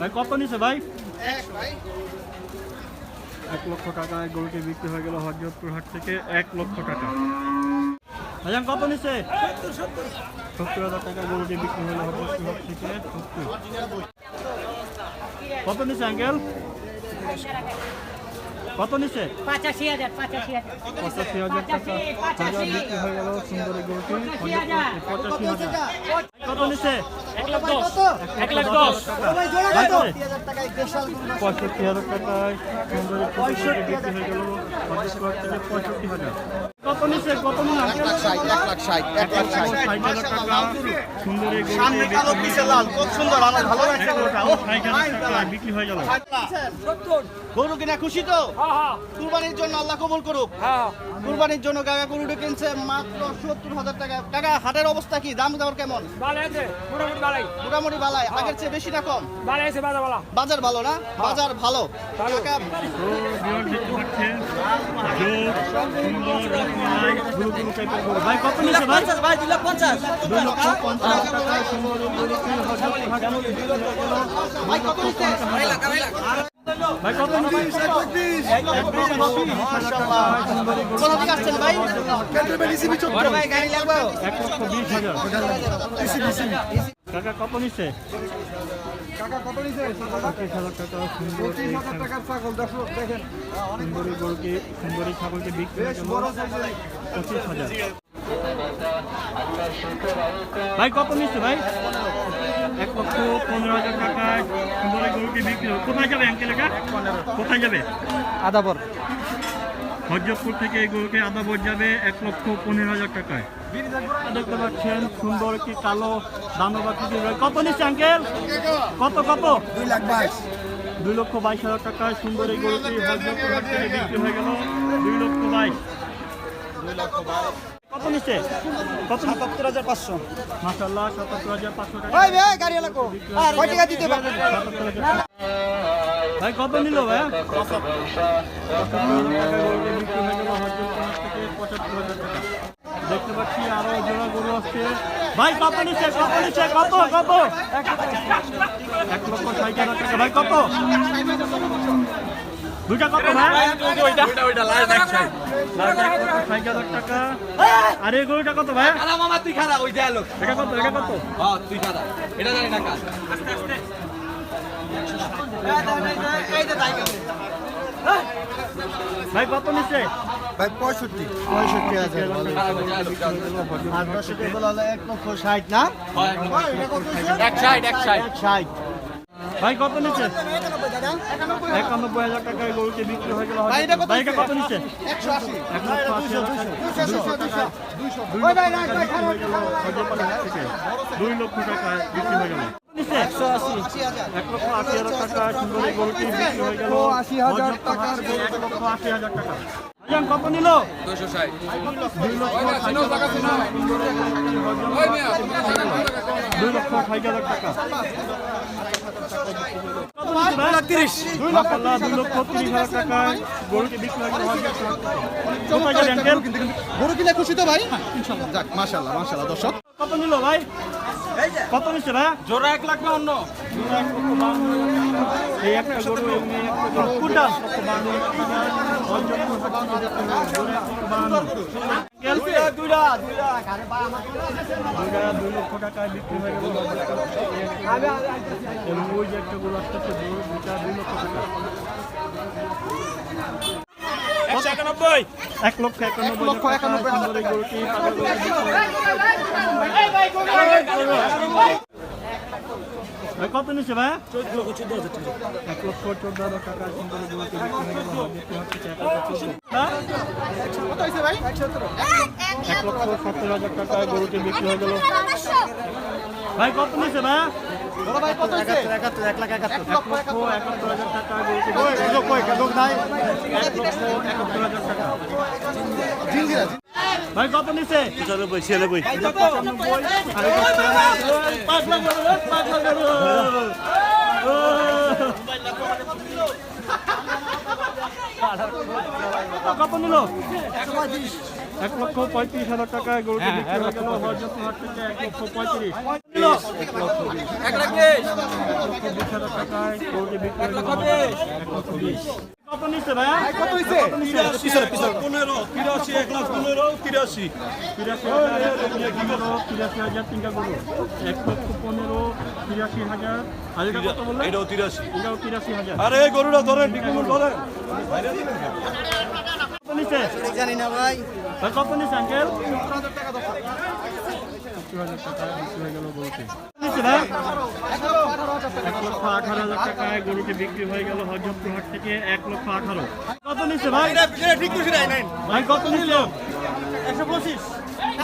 ভাই কত নিছে ভাই? এক লক্ষ টাকায় গরুটি বিক্রি হয়ে গেল হরজতপুর হাট থেকে এক লক্ষ টাকা। ভাইজান কত নিছে? সত্তর হাজার টাকা গরুটি বিক্রি হলো হরজতপুর হাট থেকে সত্তর। কত নিছে আঙ্কেল? কত নিছে? পঁচাশি হাজার পঁচাশি হাজার। পঁচাশি হাজার টাকা। বিক্রি হয়ে গেল সুন্দরী গরুটি পঁচাশি হাজার। কত নিছে এক লাখ দশ। এক লাখ দশ পঁয়ষট্টি হাজার টাকায় পঁয়ষট্টি বিক্রি হয়ে গেল হরজতপুর হাট থেকে পঁয়ষট্টি হাজার কত নিছে কত মনে এক লাখ ষাট এক লাখ ষাট এক লাখ ষাট ষাট হাজার টাকা সুন্দরী সামনে কালো পিছে লাল। খুব সুন্দর আমার ভালো লাগছে গরুটা। ও ষাট হাজার টাকা বিক্রি হয়ে গেল। গরু কিনা খুশি তো? কুরবানির জন্য আল্লাহ কবুল করুক। কুরবানির জন্য গাগা গরুটা কিনছে মাত্র সত্তর হাজার টাকা। কাকা হাটের অবস্থা কি? দাম দর কেমন? মোটামুটি ভালোই। বালাই আগের চেয়ে বেশি না কম? বাজার ভালো। না? বাজার ভালো। কাকা ভাই কত ভাই কত নিচ্ছে কোথা থেকে আসছেন ভাই ভাই গাড়ি লাগবে। এক লক্ষ বিশ হাজার। কত নিচ্ছে? টাকা কত নিছে পঁচিশ হাজার টাকা সুন্দর টাকার ছাগল দেখেন। সুন্দরী গরুকে সুন্দরী ছাগলকে বিক্রি গেল বড় সাইজের। পঁচিশ হাজার। ভাই কত নিচ্ছে ভাই? এক লক্ষ পনেরো হাজার টাকায় সুন্দরী গরুকে বিক্রি কোথায় যাবে এটা? কোথায় যাবে? আদাবর। হরজতপুর থেকে এই গরুকে আদাবর যাবে এক লক্ষ পনেরো হাজার টাকায়। দেখতে পাচ্ছেন সুন্দর কি কালো দানবাকৃতি কত নিচ্ছে আঙ্কেল? কত কত? দুই লাখ বাইশ। দুই লক্ষ বাইশ হাজার টাকায় সুন্দর এই গরুটি থেকে বিক্রি হয়ে গেল। দুই লক্ষ বাইশ। কত নিচ্ছে? কত সাতাত্তর হাজার পাঁচশো। মাসাল্লাহ সাতাত্তর হাজার পাঁচশো টাকা। গাড়ি লাগো কয় টাকা দিতে পারবে? ভাই কত নিল ভাই? হয়ে দেখতে পাচ্ছি আরও জোড়া গরু আসছে। ভাই কত নিচ্ছে? কত নিচ্ছে? কত কত? এক লক্ষ ষাট হাজার টাকা। ভাই কত? দুইটা কত ভাই? ষাট টাকা। আর গরুটা কত ভাই? মামা তুই ওই দেয়ালো এটা কত এটা কত? হ্যাঁ তুই খারাপ এটা জানি না কাজ ভাই কত নিচ্ছে ভাই পঁয়ষট্টি। পঁয়ষট্টি হাজার। আর হলো এক লক্ষ ষাট না? এক সাইড এক সাইড ষাট। ভাই কত নিচ্ছে একানব্বই হাজার টাকায় গরুটি বিক্রি হয়ে গেল এটা কত নিচ্ছে একশো আশি। দুই লক্ষ হয়ে টাকায় বিক্রি হয়ে গেল। এক লক্ষ আশি হাজার টাকা। কত নিল? দুশো ষাট দুই লক্ষ ষাট হাজার টাকা। গেল দুই লক্ষ তিরিশ দুই লক্ষ তিরিশ হাজার টাকায় গরুটি বিক্রি গরু কিনে খুশি তো ভাই যাক মাশাল্লাহ মাশাল্লাহ দর্শক কত নিল ভাই? কত নিচ্ছে ভাই? জোড়া এক লাখ না অন্য এই একটা গরু ওই যে একটা গরু আসতেছে দুইটা দুই লক্ষ টাকা। এক লক্ষ একানব্বই একানব্বই সুন্দর গরুটি কত নিচ্ছে ভাই এক লক্ষ চোদ্দ হাজার টাকা সুন্দর গরুটি হয়ে এক লক্ষ চোদ্দ? কত হয়েছে ভাই? এক লক্ষ সত্তর হাজার টাকায় গরুটি বিক্রি হয়ে গেল ভাই কত নিচ্ছে? ভাই বড় ভাই কত হয়েছে একাত্তর এক লাখ একাত্তর এক লক্ষ একাত্তর হাজার গরুটি এক লক্ষ একাত্তর হাজার টাকা জিঞ্জিরা ভাই কত নিচ্ছে পঁচানব্বই ছিয়ানব্বই। কত নিল? এক লক্ষ পঁয়ত্রিশ হাজার টাকায় গরুটি বিক্রি হয়ে গেল হজরত হাট থেকে এক লক্ষ পঁয়ত্রিশ। এক বিশ বিশ হাজার টাকায় গরুটি বিক্রি হয়ে গেল এক লক্ষ বিশ। আর গরুটা ধরেন ধরেন। জানি না ভাই। ভাই কত নিচ্ছে আঙ্কেল? টাকা ভাই এক লক্ষ আঠারো হাজার টাকায় গরুটি বিক্রি হয়ে গেল হজরতপুর হাট থেকে এক লক্ষ আঠারো। কত নিচ্ছে ভাই? ঠিক খুশি নাই নাই। ভাই কত নিচ্ছে?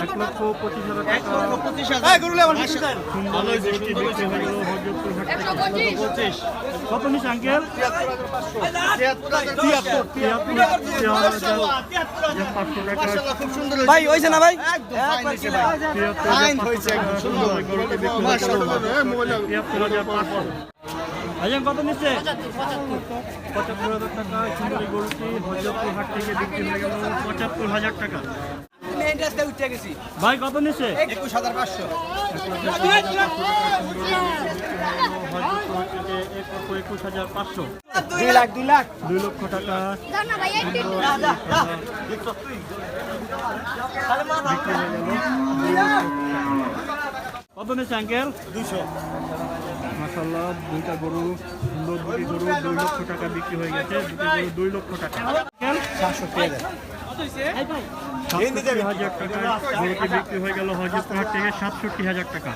এক লক্ষ পঁচিশ হাজার কত আঙ্কেল? ভাই হইছে না ভাই? হয়েছে, তিয়াত্তর হাজার পাঁচশো। ভাইজান কত নিচ্ছে? পঁচাত্তর হাজার টাকা সুন্দরী গরুটি হজরতপুর হাট থেকে বিক্রি হয়ে গেল পঁচাত্তর হাজার টাকা। ভাই কত নিচ্ছে? একুশ হাজার পাঁচশো। একুশ হাজার পাঁচশো দুই লাখ দুই লাখ। দুই লক্ষ টাকা। কত নিচ্ছে আঙ্কেল? দুইশো। মাসাল্লাহ দুইটা গরু সুন্দর দুটি গরু দুই লক্ষ টাকা বিক্রি হয়ে গেছে। দুটি গরু দুই লক্ষ টাকা। সাতষট্টি হাজার টাকা গরুটি বিক্রি হয়ে গেল হজরতপুর হাট থেকে সাতষট্টি হাজার টাকা।